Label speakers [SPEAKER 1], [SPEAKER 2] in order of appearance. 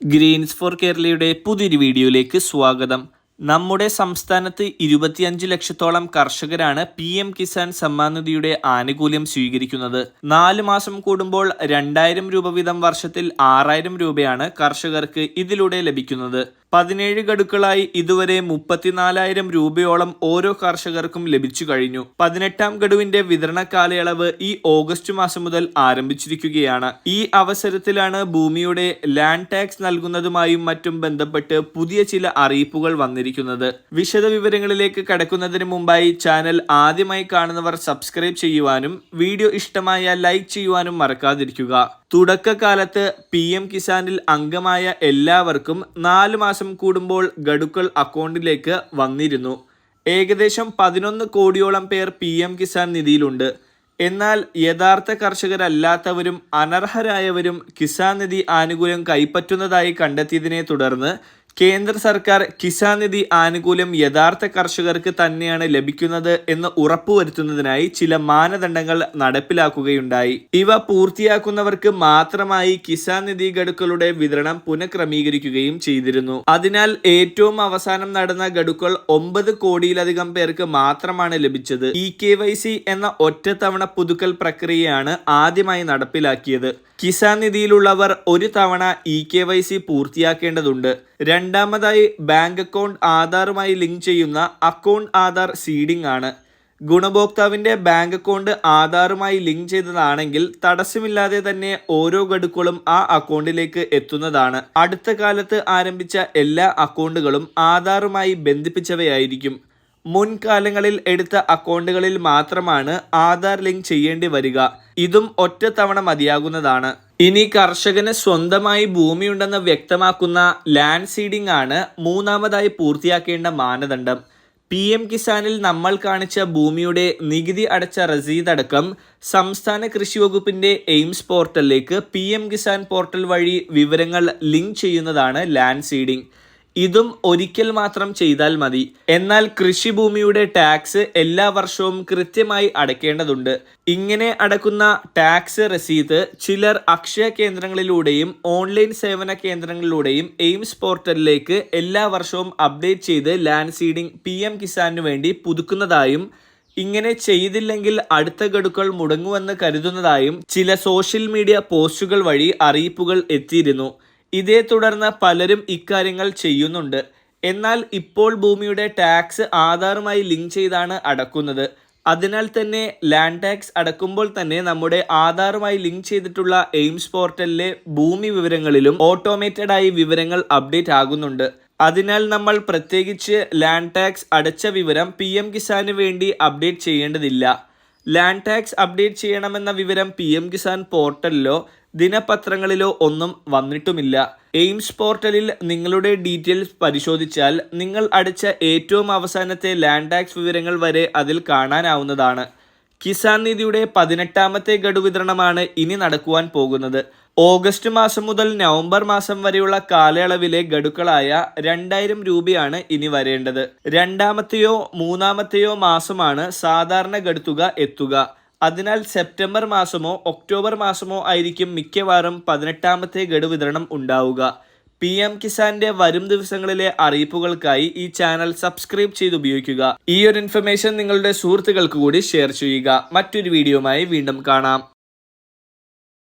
[SPEAKER 1] Green's four കേരളയുടെ പുതിയൊരു വീഡിയോയിലേക്ക് സ്വാഗതം. നമ്മുടെ സംസ്ഥാനത്ത് ഇരുപത്തിയഞ്ച് ലക്ഷത്തോളം കർഷകരാണ് പി എം കിസാൻ സമ്മാൻ നിധിയുടെ ആനുകൂല്യം സ്വീകരിക്കുന്നത്. നാല് മാസം കൂടുമ്പോൾ രണ്ടായിരം രൂപ വീതം വർഷത്തിൽ ആറായിരം രൂപയാണ് കർഷകർക്ക് ഇതിലൂടെ ലഭിക്കുന്നത്. പതിനേഴ് ഗഡുക്കളായി ഇതുവരെ മുപ്പത്തിനാലായിരം രൂപയോളം ഓരോ കർഷകർക്കും ലഭിച്ചു കഴിഞ്ഞു. പതിനെട്ടാം ഗഡുവിന്റെ വിതരണ കാലയളവ് ഈ ഓഗസ്റ്റ് മാസം മുതൽ ആരംഭിച്ചിരിക്കുകയാണ്. ഈ അവസരത്തിലാണ് ഭൂമിയുടെ ലാൻഡ് ടാക്സ് നൽകുന്നതുമായും മറ്റും ബന്ധപ്പെട്ട് പുതിയ ചില അറിയിപ്പുകൾ വന്നിരിക്കുന്നത്. വിശദ വിവരങ്ങളിലേക്ക് കടക്കുന്നതിന് മുമ്പായി ചാനൽ ആദ്യമായി കാണുന്നവർ സബ്സ്ക്രൈബ് ചെയ്യുവാനും വീഡിയോ ഇഷ്ടമായ ലൈക്ക് ചെയ്യുവാനും മറക്കാതിരിക്കുക. തുടക്കകാലത്ത് പി എം കിസാനിൽ അംഗമായ എല്ലാവർക്കും നാല് മാസം കൂടുമ്പോൾ ഗഡുക്കൾ അക്കൗണ്ടിലേക്ക് വന്നിരുന്നു. ഏകദേശം പതിനൊന്ന് കോടിയോളം പേർ പി എം കിസാൻ നിധിയിലുണ്ട്. എന്നാൽ യഥാർത്ഥ കർഷകരല്ലാത്തവരും അനർഹരായവരും കിസാൻ നിധി ആനുകൂല്യം കൈപ്പറ്റുന്നതായി കണ്ടെത്തിയതിനെ തുടർന്ന് കേന്ദ്ര സർക്കാർ കിസാൻ നിധി ആനുകൂല്യം യഥാർത്ഥ കർഷകർക്ക് തന്നെയാണ് ലഭിക്കുന്നത് എന്ന് ഉറപ്പുവരുത്തുന്നതിനായി ചില മാനദണ്ഡങ്ങൾ നടപ്പിലാക്കുകയുണ്ടായി. ഇവ പൂർത്തിയാക്കുന്നവർക്ക് മാത്രമായി കിസാൻ നിധി ഗഡുക്കളുടെ വിതരണം പുനഃക്രമീകരിക്കുകയും ചെയ്തിരുന്നു. അതിനാൽ ഏറ്റവും അവസാനം നടന്ന ഗഡുക്കൾ ഒമ്പത് കോടിയിലധികം പേർക്ക് മാത്രമാണ് ലഭിച്ചത്. ഇ കെ വൈ സി എന്ന ഒറ്റത്തവണ പുതുക്കൽ പ്രക്രിയയാണ് ആദ്യമായി നടപ്പിലാക്കിയത്. കിസാൻ നിധിയിലുള്ളവർ ഒരു തവണ ഇ കെ വൈ സി പൂർത്തിയാക്കേണ്ടതുണ്ട്. രണ്ടാമതായി ബാങ്ക് അക്കൗണ്ട് ആധാറുമായി ലിങ്ക് ചെയ്യുന്ന അക്കൗണ്ട് ആധാർ സീഡിംഗ് ആണ്. ഗുണഭോക്താവിന്റെ ബാങ്ക് അക്കൗണ്ട് ആധാറുമായി ലിങ്ക് ചെയ്തതാണെങ്കിൽ തടസ്സമില്ലാതെ തന്നെ ഓരോ ഗഡുക്കളും ആ അക്കൗണ്ടിലേക്ക് എത്തുന്നതാണ്. അടുത്ത കാലത്ത് ആരംഭിച്ച എല്ലാ അക്കൗണ്ടുകളും ആധാറുമായി ബന്ധിപ്പിച്ചവയായിരിക്കും. മുൻകാലങ്ങളിൽ എടുത്ത അക്കൗണ്ടുകളിൽ മാത്രമാണ് ആധാർ ലിങ്ക് ചെയ്യേണ്ടി വരിക. ഇതും ഒറ്റ തവണ മതിയാകുന്നതാണ്. ഇനി കർഷകന് സ്വന്തമായി ഭൂമിയുണ്ടെന്ന് വ്യക്തമാക്കുന്ന ലാൻഡ് സീഡിംഗ് ആണ് മൂന്നാമതായി പൂർത്തിയാക്കേണ്ട മാനദണ്ഡം. പി എം കിസാനിൽ നമ്മൾ കാണിച്ച ഭൂമിയുടെ നികുതി അടച്ച റസീദ് അടക്കം സംസ്ഥാന കൃഷി വകുപ്പിന്റെ എയിംസ് പോർട്ടലിലേക്ക് പി എം കിസാൻ പോർട്ടൽ വഴി വിവരങ്ങൾ ലിങ്ക് ചെയ്യുന്നതാണ് ലാൻഡ് സീഡിംഗ്. ഇതും ഒരിക്കൽ മാത്രം ചെയ്താൽ മതി. എന്നാൽ കൃഷിഭൂമിയുടെ ടാക്സ് എല്ലാ വർഷവും കൃത്യമായി അടയ്ക്കേണ്ടതുണ്ട് ഇങ്ങനെ അടക്കുന്ന ടാക്സ് രസീത് ചിലർ അക്ഷയ കേന്ദ്രങ്ങളിലൂടെയും ഓൺലൈൻ സേവന കേന്ദ്രങ്ങളിലൂടെയും എയിംസ് പോർട്ടലിലേക്ക് എല്ലാ വർഷവും അപ്ഡേറ്റ് ചെയ്ത് ലാൻഡ് സീഡിംഗ് പി എം കിസാനു വേണ്ടി പുതുക്കുന്നതായും ഇങ്ങനെ ചെയ്തില്ലെങ്കിൽ അടുത്ത ഗഡുക്കൾ മുടങ്ങുമെന്ന് കരുതുന്നതായും ചില സോഷ്യൽ മീഡിയ പോസ്റ്റുകൾ വഴി അറിയിപ്പുകൾ എത്തിയിരുന്നു. ഇതേ തുടർന്ന് പലരും ഇക്കാര്യങ്ങൾ ചെയ്യുന്നുണ്ട്. എന്നാൽ ഇപ്പോൾ ഭൂമിയുടെ ടാക്സ് ആധാറുമായി ലിങ്ക് ചെയ്താണ് അടക്കുന്നത്. അതിനാൽ തന്നെ ലാൻഡ് ടാക്സ് അടക്കുമ്പോൾ തന്നെ നമ്മുടെ ആധാറുമായി ലിങ്ക് ചെയ്തിട്ടുള്ള എയിംസ് പോർട്ടലിലെ ഭൂമി വിവരങ്ങളിലും ഓട്ടോമേറ്റഡ് ആയി വിവരങ്ങൾ അപ്ഡേറ്റ് ആകുന്നുണ്ട്. അതിനാൽ നമ്മൾ പ്രത്യേകിച്ച് ലാൻഡ് ടാക്സ് അടച്ച വിവരം പി എം കിസാന് വേണ്ടി അപ്ഡേറ്റ് ചെയ്യേണ്ടതില്ല. ലാൻഡ് ടാക്സ് അപ്ഡേറ്റ് ചെയ്യണമെന്ന വിവരം പി എം കിസാൻ പോർട്ടലിലോ ദിനപത്രങ്ങളിലോ ഒന്നും വന്നിട്ടുമില്ല. എയിംസ് പോർട്ടലിൽ നിങ്ങളുടെ ഡീറ്റെയിൽസ് പരിശോധിച്ചാൽ നിങ്ങൾ അടിച്ച ഏറ്റവും അവസാനത്തെ ലാൻഡ് ടാക്സ് വിവരങ്ങൾ വരെ അതിൽ കാണാനാവുന്നതാണ്. കിസാൻ നിധിയുടെ പതിനെട്ടാമത്തെ ഗഡു വിതരണമാണ് ഇനി നടക്കുവാൻ പോകുന്നത്. ഓഗസ്റ്റ് മാസം മുതൽ നവംബർ മാസം വരെയുള്ള കാലയളവിലെ ഗഡുക്കളായ രണ്ടായിരം രൂപയാണ് ഇനി വരേണ്ടത്. രണ്ടാമത്തെയോ മൂന്നാമത്തെയോ മാസമാണ് സാധാരണ ഗഡുത്തുക എത്തുക. അതിനാൽ സെപ്റ്റംബർ മാസമോ ഒക്ടോബർ മാസമോ ആയിരിക്കും മിക്കവാറും പതിനെട്ടാമത്തെ ഗഡു വിതരണം ഉണ്ടാവുക. പി എം കിസാന്റെ വരും ദിവസങ്ങളിലെ അറിയിപ്പുകൾക്കായി ഈ ചാനൽ സബ്സ്ക്രൈബ് ചെയ്ത് ഉപയോഗിക്കുക. ഈ ഒരു ഇൻഫർമേഷൻ നിങ്ങളുടെ സുഹൃത്തുക്കൾക്ക് കൂടി ഷെയർ ചെയ്യുക. മറ്റൊരു വീഡിയോയുമായി വീണ്ടും കാണാം.